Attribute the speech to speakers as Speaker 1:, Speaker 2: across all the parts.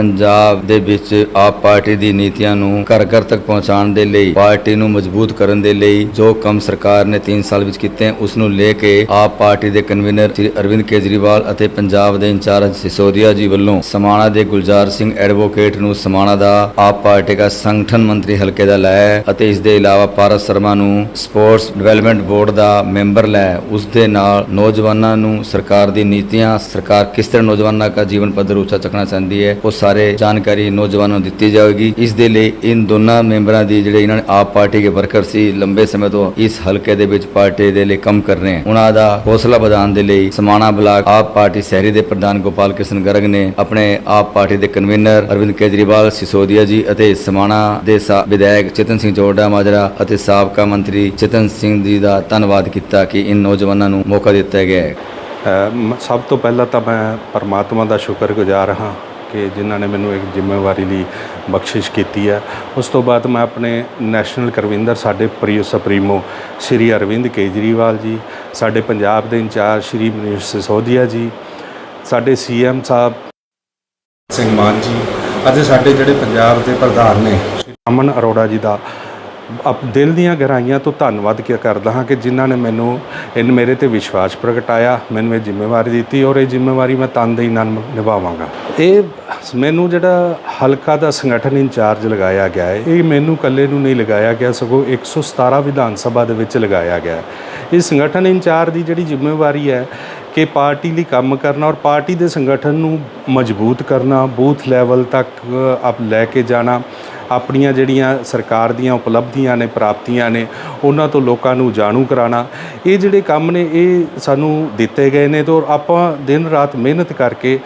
Speaker 1: ਪੰਜਾਬ ਦੇ ਵਿੱਚ ਆਪ ਪਾਰਟੀ ਦੀ ਨੀਤੀਆਂ ਨੂੰ ਘਰ ਘਰ ਤੱਕ ਪਹੁੰਚਾਉਣ ਦੇ ਲਈ, ਪਾਰਟੀ ਨੂੰ ਮਜ਼ਬੂਤ ਕਰਨ ਦੇ ਲਈ ਜੋ ਕੰਮ ਸਰਕਾਰ ਨੇ 3 ਸਾਲ ਵਿੱਚ ਕੀਤੇ ਉਸ ਨੂੰ ਲੈ ਕੇ ਆਪ ਪਾਰਟੀ ਦੇ ਕਨਵੀਨਰ ਸ੍ਰੀ ਅਰਵਿੰਦ ਕੇਜਰੀਵਾਲ ਅਤੇ ਪੰਜਾਬ ਦੇ ਇੰਚਾਰਜ ਸਿਸੋਦੀਆ ਜੀ ਵੱਲੋਂ ਸਮਾਣਾ ਦੇ ਗੁਲਜ਼ਾਰ ਸਿੰਘ ਐਡਵੋਕੇਟ ਨੂੰ ਸਮਾਣਾ ਦਾ ਆਪ ਪਾਰਟੀ ਦਾ ਸੰਗਠਨ ਮੰਤਰੀ ਹਲਕੇ ਦਾ ਲਾਇਆ ਅਤੇ ਇਸ ਦੇ ਇਲਾਵਾ ਪਾਰਸ ਸ਼ਰਮਾ ਨੂੰ ਸਪੋਰਟਸ ਡਿਵੈਲਪਮੈਂਟ ਬੋਰਡ ਦਾ ਮੈਂਬਰ ਲਾਇਆ ਉਸ ਦੇ ਨਾਲ ਨੌਜਵਾਨਾਂ ਨੂੰ ਸਰਕਾਰ ਦੀ ਨੀਤੀਆਂ, ਸਰਕਾਰ ਕਿਸ ਤਰ੍ਹਾਂ ਨੌਜਵਾਨਾਂ ਦਾ ਜੀਵਨ ਪੱਧਰ ਉੱਚਾ ਚੱਕਣਾ ਚਾਹੁੰਦੀ ਹੈ, ਉਹ ਬਾਰੇ ਜਾਣਕਾਰੀ ਨੌਜਵਾਨਾਂ ਨੂੰ ਦਿੱਤੀ ਜਾਵੇਗੀ। ਇਸ ਦੇ ਲਈ ਇਨ ਦੋਨਾਂ ਮੈਂਬਰਾਂ ਦੀ ਜਿਹੜੇ ਇਹਨਾਂ ਨੇ ਆਪ ਪਾਰਟੀ ਦੇ ਵਰਕਰ ਸੀ, ਲੰਬੇ ਸਮੇਂ ਤੋਂ ਇਸ ਹਲਕੇ ਦੇ ਵਿੱਚ ਪਾਰਟੀ ਦੇ ਲਈ ਕੰਮ ਕਰ ਰਹੇ ਹਨ। ਉਹਨਾਂ ਦਾ ਹੌਸਲਾ ਵਧਾਉਣ ਦੇ ਲਈ ਸਮਾਣਾ ਬਲਾਕ ਆਪ ਪਾਰਟੀ ਸ਼ਹਿਰੀ ਦੇ ਪ੍ਰਧਾਨ ਗੋਪਾਲ ਕ੍ਰਿਸ਼ਨ ਗਰਗ ਨੇ ਆਪਣੇ ਆਪ ਪਾਰਟੀ ਦੇ ਕਨਵੀਨਰ ਅਰਵਿੰਦ ਕੇਜਰੀਵਾਲ, ਸਿਸੋਦੀਆ ਜੀ ਅਤੇ ਸਮਾਣਾ ਦੇ ਵਿਧਾਇਕ ਚੇਤਨ ਸਿੰਘ ਜੋੜਾ ਮਾਜਰਾ ਅਤੇ ਸਾਬਕਾ ਮੰਤਰੀ ਚੇਤਨ ਸਿੰਘ ਜੀ ਦਾ ਧੰਨਵਾਦ ਕੀਤਾ ਕਿ ਇਨ ਨੌਜਵਾਨਾਂ ਨੂੰ ਮੌਕਾ ਦਿੱਤਾ ਗਿਆ ਹੈ।
Speaker 2: ਸਭ ਤੋਂ ਪਹਿਲਾਂ ਤਾਂ ਮੈਂ ਪਰਮਾਤਮਾ ਦਾ ਸ਼ੁਕਰਗੁਜ਼ਾਰ ਹਾਂ ਕਿ ਜਿਨ੍ਹਾਂ ਨੇ ਮੈਨੂੰ ਇੱਕ ਜ਼ਿੰਮੇਵਾਰੀ ਲਈ ਬਖਸ਼ਿਸ਼ ਕੀਤੀ ਹੈ। ਉਸ ਤੋਂ ਬਾਅਦ ਮੈਂ ਆਪਣੇ ਨੈਸ਼ਨਲ ਕਰਵਿੰਦਰ, ਸਾਡੇ ਪ੍ਰਿਯ ਸੁਪਰੀਮੋ ਸ਼੍ਰੀ ਅਰਵਿੰਦ ਕੇਜਰੀਵਾਲ ਜੀ, ਸਾਡੇ ਪੰਜਾਬ ਦੇ ਇੰਚਾਰਜ ਸ਼੍ਰੀ ਮਨੀਸ਼ ਸਿਸੋਦੀਆ ਜੀ, ਸਾਡੇ ਸੀਐਮ ਸਾਹਿਬ ਸਿੰਘ ਮਾਨ ਜੀ, ਅਤੇ ਸਾਡੇ ਜਿਹੜੇ ਪੰਜਾਬ ਦੇ ਪ੍ਰਧਾਨ ਨੇ, ਸ਼੍ਰੀ ਅਮਨ ਅਰੋੜਾ ਜੀ ਦਾ ਅਪ ਦਿਲ ਦੀਆਂ ਗਹਿਰਾਈਆਂ ਤੋਂ ਧੰਨਵਾਦ ਕਿਆ ਕਰਦਾ ਹਾਂ ਕਿ ਜਿਨ੍ਹਾਂ ਨੇ ਮੈਨੂੰ ਇਨ ਮੇਰੇ ਤੇ ਵਿਸ਼ਵਾਸ ਪ੍ਰਗਟਾਇਆ, ਮੈਨੂੰ ਇਹ ਜ਼ਿੰਮੇਵਾਰੀ ਦਿੱਤੀ ਔਰ ਇਹ ਜ਼ਿੰਮੇਵਾਰੀ ਮੈਂ ਤਨਦੇਹੀ ਨਾਲ ਨਿਭਾਵਾਂਗਾ। ਇਹ ਮੈਨੂੰ ਜਿਹੜਾ ਹਲਕਾ ਦਾ ਸੰਗਠਨ ਇੰਚਾਰਜ ਲਗਾਇਆ ਗਿਆ ਹੈ, ਇਹ ਮੈਨੂੰ ਇਕੱਲੇ ਨੂੰ ਨਹੀਂ ਲਗਾਇਆ ਗਿਆ, ਸਗੋਂ 117 ਵਿਧਾਨ ਸਭਾ ਦੇ ਵਿੱਚ ਲਗਾਇਆ ਗਿਆ ਇਹ ਸੰਗਠਨ ਇੰਚਾਰਜ ਦੀ ਜਿਹੜੀ ਜ਼ਿੰਮੇਵਾਰੀ ਹੈ ਕਿ ਪਾਰਟੀ ਲਈ ਕੰਮ ਕਰਨਾ ਔਰ ਪਾਰਟੀ ਦੇ ਸੰਗਠਨ ਨੂੰ ਮਜ਼ਬੂਤ ਕਰਨਾ, ਬੂਥ ਲੈਵਲ ਤੱਕ ਆਪ ਲੈ ਕੇ ਜਾਣਾ ਆਪਣੀਆਂ ਜਿਹੜੀਆਂ ਸਰਕਾਰ ਦੀਆਂ ਉਪਲਬਧੀਆਂ ਨੇ, ਪ੍ਰਾਪਤੀਆਂ ਨੇ, ਉਹਨਾਂ ਤੋਂ ਲੋਕਾਂ ਨੂੰ ਜਾਣੂ ਕਰਾਉਣਾ। ਇਹ ਜਿਹੜੇ ਕੰਮ ਨੇ, ਇਹ ਸਾਨੂੰ ਦਿੱਤੇ ਗਏ ਨੇ ਤੇ ਔਰ ਆਪਾਂ ਦਿਨ ਰਾਤ ਮਿਹਨਤ ਕਰਕੇ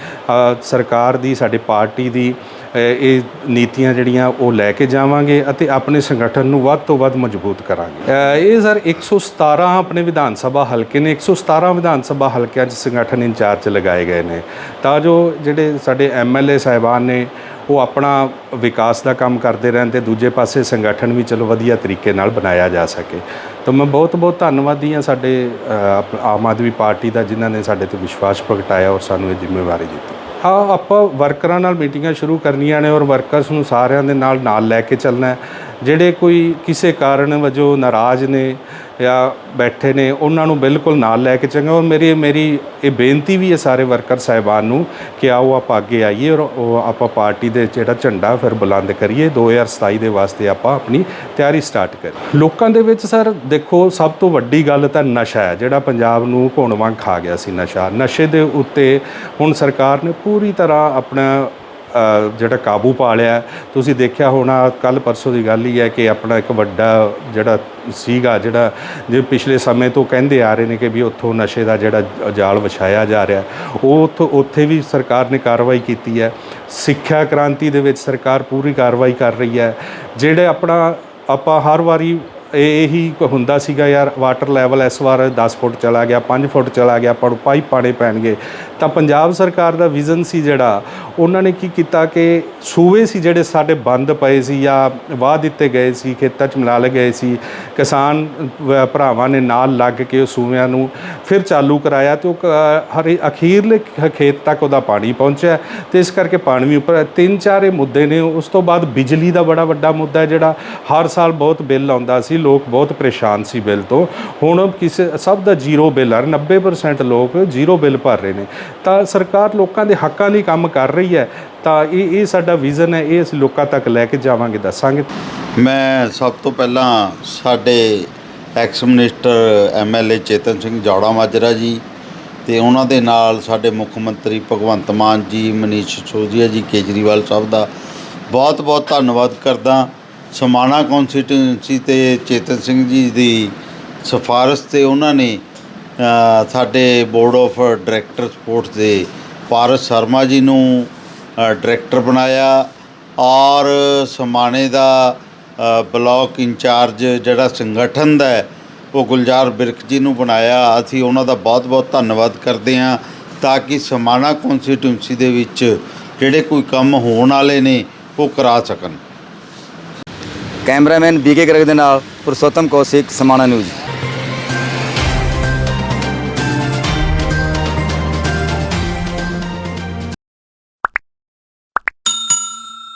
Speaker 2: ਸਰਕਾਰ ਦੀ, ਸਾਡੇ ਪਾਰਟੀ ਦੀ ਇਹ ਨੀਤੀਆਂ ਜਿਹੜੀਆਂ ਉਹ ਲੈ ਕੇ ਜਾਵਾਂਗੇ ਅਤੇ ਆਪਣੇ ਸੰਗਠਨ ਨੂੰ ਵੱਧ ਤੋਂ ਵੱਧ ਮਜ਼ਬੂਤ ਕਰਾਂਗੇ। ਇਹ ਸਰ 117 ਆਪਣੇ ਵਿਧਾਨ ਸਭਾ ਹਲਕੇ ਨੇ। 117 ਵਿਧਾਨ ਸਭਾ ਹਲਕਿਆਂ 'ਚ ਸੰਗਠਨ ਇੰਚਾਰਜ ਲਗਾਏ ਗਏ ਨੇ। ਤਾਂ ਜੋ ਜਿਹੜੇ ਸਾਡੇ ਐਮਐਲਏ ਸਾਹਿਬਾਨ ਨੇ ਉਹ ਆਪਣਾ ਵਿਕਾਸ ਦਾ ਕੰਮ ਕਰਦੇ ਰਹਿਣ ਤੇ ਦੂਜੇ ਪਾਸੇ ਸੰਗਠਨ ਵੀ ਚਲੋ ਵਧੀਆ ਤਰੀਕੇ ਨਾਲ ਬਣਾਇਆ ਜਾ ਸਕੇ। ਤਾਂ ਮੈਂ ਬਹੁਤ ਬਹੁਤ ਧੰਨਵਾਦੀ ਹਾਂ ਸਾਡੇ ਆਮ ਆਦਮੀ ਪਾਰਟੀ ਦਾ ਜਿਨ੍ਹਾਂ ਨੇ ਸਾਡੇ ਤੇ ਵਿਸ਼ਵਾਸ ਪ੍ਰਗਟਾਇਆ ਔਰ ਸਾਨੂੰ ਇਹ ਜ਼ਿੰਮੇਵਾਰੀ ਦਿੱਤੀ। ਹਾਂ, ਆਪਾਂ ਵਰਕਰਾਂ ਨਾਲ ਮੀਟਿੰਗਾਂ ਸ਼ੁਰੂ ਕਰਨੀਆਂ ਨੇ ਔਰ ਵਰਕਰਸ ਨੂੰ ਸਾਰਿਆਂ ਦੇ ਨਾਲ ਨਾਲ ਲੈ ਕੇ ਚੱਲਣਾ ਹੈ। ਜਿਹੜੇ ਕੋਈ ਕਿਸੇ ਕਾਰਨ ਵਜੋਂ ਨਾਰਾਜ਼ ਨੇ ਜਾਂ ਬੈਠੇ ਨੇ, ਉਹਨਾਂ ਨੂੰ ਬਿਲਕੁਲ ਨਾਲ ਲੈ ਕੇ ਚੰਗਾ। ਔਰ ਮੇਰੀ ਮੇਰੀ ਇਹ ਬੇਨਤੀ ਵੀ ਹੈ ਸਾਰੇ ਵਰਕਰ ਸਾਹਿਬਾਨ ਨੂੰ ਕਿ ਆਓ ਆਪਾਂ ਅੱਗੇ ਆਈਏ ਔਰ ਉਹ ਆਪਾਂ ਪਾਰਟੀ ਦੇ ਜਿਹੜਾ ਝੰਡਾ ਫਿਰ ਬੁਲੰਦ ਕਰੀਏ। 2027 ਦੇ ਵਾਸਤੇ ਆਪਾਂ ਆਪਣੀ ਤਿਆਰੀ ਸਟਾਰਟ ਕਰੀਏ। ਲੋਕਾਂ ਦੇ ਵਿੱਚ ਸਰ ਦੇਖੋ, ਸਭ ਤੋਂ ਵੱਡੀ ਗੱਲ ਤਾਂ ਨਸ਼ਾ ਹੈ, ਜਿਹੜਾ ਪੰਜਾਬ ਨੂੰ ਘੁਣ ਵਾਂਗ ਖਾ ਗਿਆ ਸੀ ਨਸ਼ਾ। ਨਸ਼ੇ ਦੇ ਉੱਤੇ ਹੁਣ ਸਰਕਾਰ ਨੇ ਪੂਰੀ ਤਰ੍ਹਾਂ ਆਪਣਾ ਜਿਹੜਾ ਕਾਬੂ ਪਾ ਲਿਆ। ਤੁਸੀਂ ਦੇਖਿਆ ਹੋਣਾ ਕੱਲ ਪਰਸੋਂ ਦੀ ਗੱਲ ਹੀ ਹੈ ਕਿ ਆਪਣਾ ਇੱਕ ਵੱਡਾ ਜਿਹੜਾ ਸੀਗਾ, ਜਿਹੜਾ ਜੇ ਪਿਛਲੇ ਸਮੇਂ ਤੋਂ ਕਹਿੰਦੇ ਆ ਰਹੇ ਨੇ ਕਿ ਵੀ ਉੱਥੋਂ ਨਸ਼ੇ ਦਾ ਜਿਹੜਾ ਜਾਲ ਵਿਛਾਇਆ ਜਾ ਰਿਹਾ, ਉਹ ਉੱਥੋਂ, ਉੱਥੇ ਵੀ ਸਰਕਾਰ ਨੇ ਕਾਰਵਾਈ ਕੀਤੀ ਹੈ। ਸਿੱਖਿਆ ਕ੍ਰਾਂਤੀ ਦੇ ਵਿੱਚ ਸਰਕਾਰ ਪੂਰੀ ਕਾਰਵਾਈ ਕਰ ਰਹੀ ਹੈ। ਜਿਹੜੇ ਆਪਣਾ, ਆਪਾਂ ਹਰ ਵਾਰੀ ਇਹ ਇਹੀ ਹੁੰਦਾ ਸੀਗਾ ਯਾਰ ਵਾਟਰ ਲੈਵਲ ਇਸ ਵਾਰ 10 ਫੁੱਟ ਚਲਾ ਗਿਆ 5 ਫੁੱਟ ਚਲਾ ਗਿਆ, ਆਪਾਂ ਨੂੰ ਪਾਈਪ ਪਾਣੇ ਪੈਣਗੇ। ਤਾਂ ਪੰਜਾਬ ਸਰਕਾਰ ਦਾ ਵਿਜ਼ਨ ਸੀ ਜਿਹੜਾ, ਉਹਨਾਂ ਨੇ ਕੀ ਕੀਤਾ ਕਿ ਸੂਏ ਸੀ ਜਿਹੜੇ ਸਾਡੇ ਬੰਦ ਪਏ ਸੀ ਜਾਂ ਵਾਹ ਦਿੱਤੇ ਗਏ ਸੀ, ਖੇਤਾਂ 'ਚ ਮਿਲਾ ਲਏ ਗਏ ਸੀ, ਕਿਸਾਨ ਭਰਾਵਾਂ ਨੇ ਨਾਲ ਲੱਗ ਕੇ ਉਹ ਸੂਵਿਆਂ ਨੂੰ ਫਿਰ ਚਾਲੂ ਕਰਾਇਆ ਤੇ ਉਹ ਕ- ਹਰੇ ਅਖੀਰਲੇ ਖੇਤ ਤੱਕ ਉਹਦਾ ਪਾਣੀ ਪਹੁੰਚਿਆ ਤੇ ਇਸ ਕਰਕੇ ਪਾਣੀ ਵੀ ਉੱਪਰ ਤਿੰਨ ਚਾਰ ਇਹ ਮੁੱਦੇ ਨੇ, ਉਸ ਤੋਂ ਬਾਅਦ ਬਿਜਲੀ ਦਾ ਬੜਾ ਵੱਡਾ ਮੁੱਦਾ ਜਿਹੜਾ, ਹਰ ਸਾਲ ਬਹੁਤ ਬਿੱਲ ਆਉਂਦਾ ਸੀ ਲੋਕ ਬਹੁਤ ਪਰੇਸ਼ਾਨ ਸੀ ਬਿੱਲ ਤੋਂ। ਹੁਣ ਕਿਸੇ ਸਭ ਦਾ ਜ਼ੀਰੋ ਬਿੱਲ ਆ ਰਿਹਾ 90% ਲੋਕ ਜ਼ੀਰੋ ਬਿੱਲ ਭਰ ਰਹੇ ਨੇ। ਤਾਂ ਸਰਕਾਰ ਲੋਕਾਂ ਦੇ ਹੱਕਾਂ ਲਈ ਕੰਮ ਕਰ ਰਹੀ ਹੈ, ਤਾਂ ਇਹ ਇਹ ਸਾਡਾ ਵਿਜ਼ਨ ਹੈ, ਇਹ ਅਸੀਂ ਲੋਕਾਂ ਤੱਕ ਲੈ ਕੇ ਜਾਵਾਂਗੇ, ਦੱਸਾਂਗੇ।
Speaker 3: ਮੈਂ ਸਭ ਤੋਂ ਪਹਿਲਾਂ ਸਾਡੇ ex minister MLA Chetan Singh Jouramajra ji ਤੇ ਉਹਨਾਂ ਦੇ ਨਾਲ ਸਾਡੇ ਮੁੱਖ ਮੰਤਰੀ ਭਗਵੰਤ ਮਾਨ ਜੀ, ਮਨੀਸ਼ ਸਿਸੋਦੀਆ ਜੀ, ਕੇਜਰੀਵਾਲ ਸਾਹਿਬ ਦਾ ਬਹੁਤ ਬਹੁਤ ਧੰਨਵਾਦ ਕਰਦਾ। ਸਮਾਣਾ ਕੌਂਸਟੀਟਿਊਂਸੀ ਤੇ ਚੇਤਨ ਸਿੰਘ ਜੀ ਦੀ ਸਿਫਾਰਿਸ਼ ਤੇ ਉਹਨਾਂ ਨੇ ਸਾਡੇ ਬੋਰਡ ਆਫ ਡਾਇਰੈਕਟਰ ਸਪੋਰਟਸ ਦੇ ਪਾਰਸ ਸ਼ਰਮਾ ਜੀ ਨੂੰ ਡਾਇਰੈਕਟਰ ਬਣਾਇਆ ਔਰ ਸਮਾਣੇ ਦਾ ਅ, ਬਲਾਕ ਇੰਚਾਰਜ ਜਿਹੜਾ ਸੰਗਠਨ ਦਾ ਉਹ ਗੁਲਜ਼ਾਰ ਬਿਰਕ ਜੀ ਨੂੰ ਬਣਾਇਆ। ਅਸੀਂ ਉਹਨਾਂ ਦਾ ਬਹੁਤ-ਬਹੁਤ ਧੰਨਵਾਦ ਕਰਦੇ ਹਾਂ ਤਾਂ ਕਿ ਸਮਾਣਾ ਕੌਂਸਟੀਟਿਊਂਸੀ ਦੇ ਵਿੱਚ ਜਿਹੜੇ ਕੋਈ ਕੰਮ ਹੋਣ ਵਾਲੇ ਨੇ ਉਹ ਕਰਾ ਸਕਣ।
Speaker 1: ਕੈਮਰਾਮੈਨ ਬੀਕੇ ਗਰਗ ਦੇ ਨਾਲ ਪੁਰਸ਼ੋਤਮ ਕੌਸ਼ਿਕ ਸਮਾਣਾ ਨਿਊਜ਼।